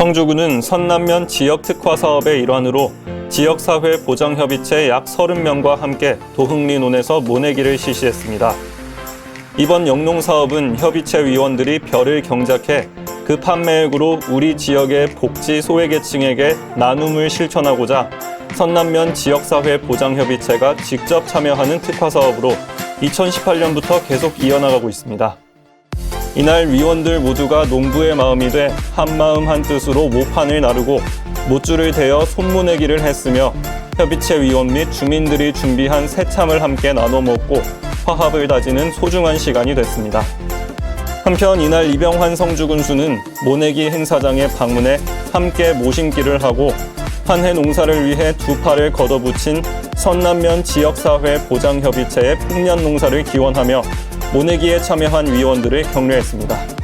성주군은 선남면 지역 특화 사업의 일환으로 지역사회 보장협의체 약 30명과 함께 도흥리논에서 모내기를 실시했습니다. 이번 영농 사업은 협의체 위원들이 별을 경작해 그 판매액으로 우리 지역의 복지 소외계층에게 나눔을 실천하고자 선남면 지역사회 보장협의체가 직접 참여하는 특화 사업으로 2018년부터 계속 이어나가고 있습니다. 이날 위원들 모두가 농부의 마음이 돼 한마음 한뜻으로 모판을 나르고 못줄을 대어 손모내기를 했으며 협의체 위원 및 주민들이 준비한 새참을 함께 나눠 먹고 화합을 다지는 소중한 시간이 됐습니다. 한편 이날 이병환 성주 군수는 모내기 행사장에 방문해 함께 모심기를 하고 한해 농사를 위해 두 팔을 걷어붙인 선남면 지역사회 보장협의체의 풍년 농사를 기원하며 모내기에 참여한 위원들을 격려했습니다.